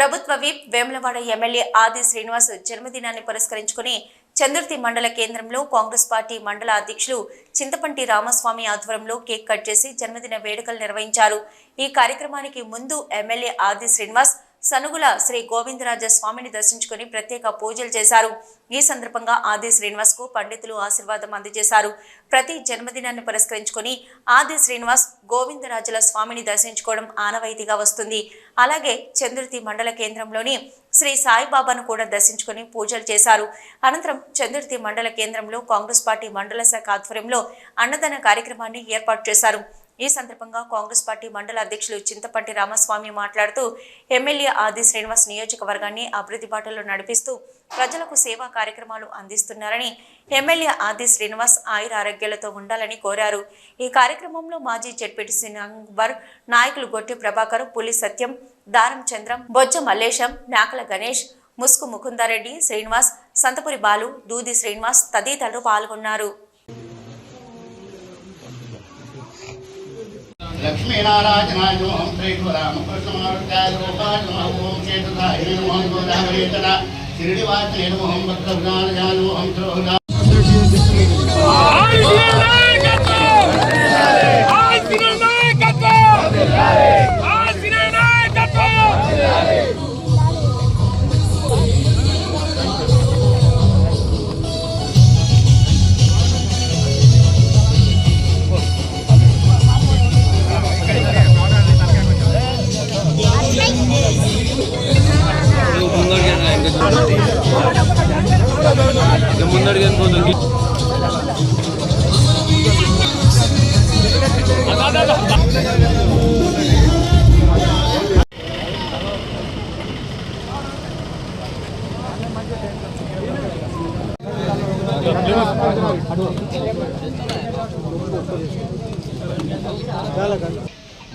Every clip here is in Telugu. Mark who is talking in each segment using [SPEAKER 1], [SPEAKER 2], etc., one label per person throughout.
[SPEAKER 1] ప్రభుత్వ విప్ వేములవాడ ఎమ్మెల్యే ఆది శ్రీనివాస్ జన్మదినాన్ని పురస్కరించుకుని చందుర్తి మండల కేంద్రంలో కాంగ్రెస్ పార్టీ మండల అధ్యక్షులు చింతపంటి రామస్వామి ఆధ్వర్యంలో కేక్ కట్ చేసి జన్మదిన వేడుకలు నిర్వహించారు. ఈ కార్యక్రమానికి ముందు ఎమ్మెల్యే ఆది శ్రీనివాస్ సనుగుల శ్రీ గోవిందరాజ స్వామిని దర్శించుకుని ప్రత్యేక పూజలు చేశారు. ఈ సందర్భంగా ఆది శ్రీనివాస్కు పండితులు ఆశీర్వాదం అందజేశారు. ప్రతి జన్మదినాన్ని పురస్కరించుకొని ఆది శ్రీనివాస్ గోవిందరాజుల స్వామిని దర్శించుకోవడం ఆనవాయితీగా వస్తుంది. అలాగే చంద్రుతి మండల కేంద్రంలోని శ్రీ సాయిబాబాను కూడా దర్శించుకుని పూజలు చేశారు. అనంతరం చంద్రుతి మండల కేంద్రంలో కాంగ్రెస్ పార్టీ మండల శాఖ ఆధ్వర్యంలో అన్నదాన కార్యక్రమాన్ని ఏర్పాటు చేశారు. ఈ సందర్భంగా కాంగ్రెస్ పార్టీ మండల అధ్యక్షులు చింతపంటి రామస్వామి మాట్లాడుతూ ఎమ్మెల్యే ఆది శ్రీనివాస్ నియోజకవర్గాన్ని అభివృద్ధి బాటలో నడిపిస్తూ ప్రజలకు సేవా కార్యక్రమాలు అందిస్తున్నారని ఎమ్మెల్యే ఆది శ్రీనివాస్ ఆయుర ఆరోగ్యాలతో ఉండాలని కోరారు. ఈ కార్యక్రమంలో మాజీ జెడ్పీటీసీ నంబర్ నాయకులు గొట్టి ప్రభాకర్ పులి సత్యం దారం చంద్రం బొజ్జ మల్లేశం నాకల గణేష్ ముసుకు ముకుందారెడ్డి శ్రీనివాస్ సంతపురి బాలు దూది శ్రీనివాస్ తదితరులు పాల్గొన్నారు.
[SPEAKER 2] లక్ష్మీనారాయణాయ ఓం శ్రీ రామకృష్ణమారుత్యాయ రూపాయ ఓం చేతుదాయ ఓం గోదావరీతర శిరిడివాసనే ఓం భక్తవ్యాయ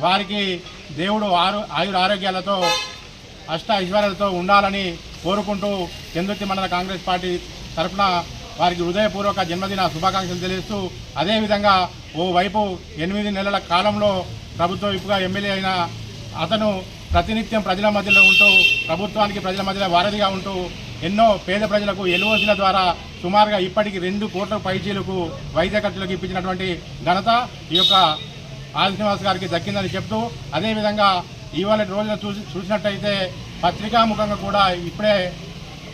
[SPEAKER 3] వారికి దేవుడు ఆరు ఆయుర ఆరోగ్యాలతో అష్ట ఐశ్వర్యాలతో ఉండాలని కోరుకుంటూ చందుర్తి మండల కాంగ్రెస్ పార్టీ తరఫున వారికి హృదయపూర్వక జన్మదిన శుభాకాంక్షలు తెలియజేస్తూ అదేవిధంగా ఓవైపు ఎనిమిది నెలల కాలంలో ప్రభుత్వ విప్పుగా ఎమ్మెల్యే అయిన అతను ప్రతినిత్యం ప్రజల మధ్యలో ఉంటూ ప్రభుత్వానికి ప్రజల మధ్యలో వారధిగా ఉంటూ ఎన్నో పేద ప్రజలకు ఎల్ఓసీల ద్వారా సుమారుగా ఇప్పటికి రెండు కోట్ల పైచీలకు వైద్య ఖర్చులకు ఇప్పించినటువంటి ఘనత ఈ యొక్క ఆదిశ్రీనివాస్ గారికి దక్కిందని చెప్తూ అదేవిధంగా ఇవాళ రోజున చూసి చూసినట్టయితే పత్రికాముఖంగా కూడా ఇప్పుడే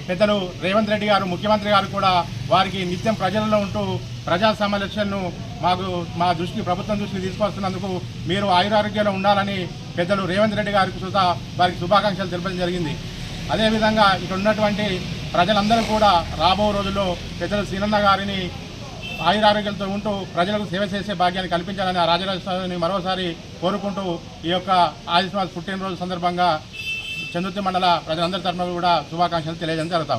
[SPEAKER 3] పెద్దలు రేవంత్ రెడ్డి గారు ముఖ్యమంత్రి గారు కూడా వారికి నిత్యం ప్రజలలో ఉంటూ ప్రజా సమస్యలను మాకు మా దృష్టికి ప్రభుత్వం దృష్టికి తీసుకొస్తున్నందుకు మీరు ఆయురారోగ్యంలో ఉండాలని పెద్దలు రేవంత్ రెడ్డి గారికి చూసా వారికి శుభాకాంక్షలు తెలపడం జరిగింది. అదేవిధంగా ఇక్కడ ఉన్నటువంటి ప్రజలందరూ కూడా రాబో రోజుల్లో పెద్దలు శ్రీనన్న గారిని ఆయురారోగ్యంతో ఉంటూ ప్రజలకు సేవ చేసే భాగ్యాన్ని కల్పించాలని ఆ రాజరాజేశ్వరిని మరోసారి కోరుకుంటూ ఈ యొక్క ఆదిశ్వాస్ పుట్టినరోజు సందర్భంగా చందుర్తి మండల ప్రజలందరి తరఫున కూడా శుభాకాంక్షలు తెలియజేయడం జరుగుతాం